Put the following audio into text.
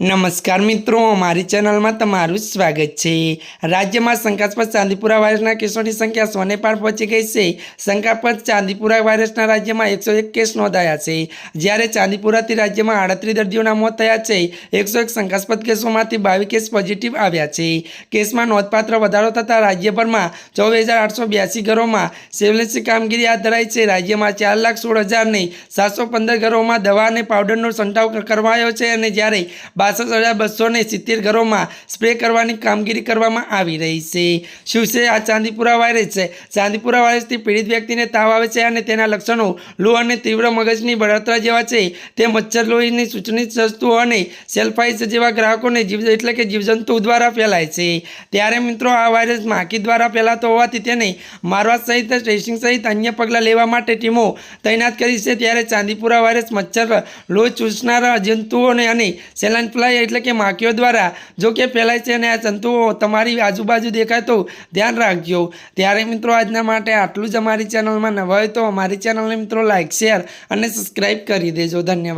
નમસ્કાર મિત્રો, મારી ચેનલમાં તમારું સ્વાગત છે. રાજ્યમાં શંકાસ્પદ ચાંદીપુરા વાયરસના કેસોની સંખ્યા સોને પાર પહોંચી ગઈ છે. શંકાસ્પદ ચાંદીપુરા વાયરસના રાજ્યમાં એકસો એક કેસ નોંધાયા છે. જ્યારે ચાંદીપુરાથી રાજ્યમાં આડત્રીસ દર્દીઓના મોત થયા છે, એકસો એક શંકાસ્પદ કેસોમાંથી બાવીસ કેસ પોઝિટિવ આવ્યા છે. કેસમાં નોંધપાત્ર વધારો થતાં રાજ્યભરમાં ચોવીસ હજાર આઠસો બ્યાસી ઘરોમાં સર્વેલન્સની કામગીરી હાથ ધરાઈ છે. રાજ્યમાં ચાર લાખ સોળ હજારની સાતસો પંદર ઘરોમાં દવા અને પાવડરનો છંટાવ કરવાયો છે અને જ્યારે બાસઠ હજાર બસો ને સિત્તેર ઘરોમાં સ્પ્રે કરવાની કામગીરી કરવામાં આવી રહી છે. શું છે? આ ચાંદીપુરા વાયરસ છે. ચાંદીપુરા વાયરસથી પીડિત વ્યક્તિને તાવ આવે છે અને તેના લક્ષણો લો અને તીવ્ર મગજની બળતરા જેવા છે. તે મચ્છર લોહીની સૂચનિત વસ્તુઓ અને સેલ્ફાઇસ જેવા ગ્રાહકોને જીવ એટલે કે જીવજંતુ દ્વારા ફેલાય છે. ત્યારે મિત્રો, આ વાયરસ માખી દ્વારા ફેલાતો હોવાથી તેને મારવા સહિત ટ્રેસિંગ સહિત અન્ય પગલાં લેવા માટે ટીમો તૈનાત કરી છે. ત્યારે ચાંદીપુરા વાયરસ મચ્છર લોહી ચૂસનારા જંતુઓને અને સેલાન ફ્લાય એટલે કે માખીઓ દ્વારા, જો કે ફેલાય છે અને આ જંતુઓ તમારી આજુબાજુ દેખાય તો ધ્યાન રાખજો. ત્યારે મિત્રો આજના માટે આટલું જ અમારી ચેનલમાં નવા હોય તો અમારી ચેનલને મિત્રો લાઇક શેર અને સબસ્ક્રાઈબ કરી દેજો. ધન્યવાદ.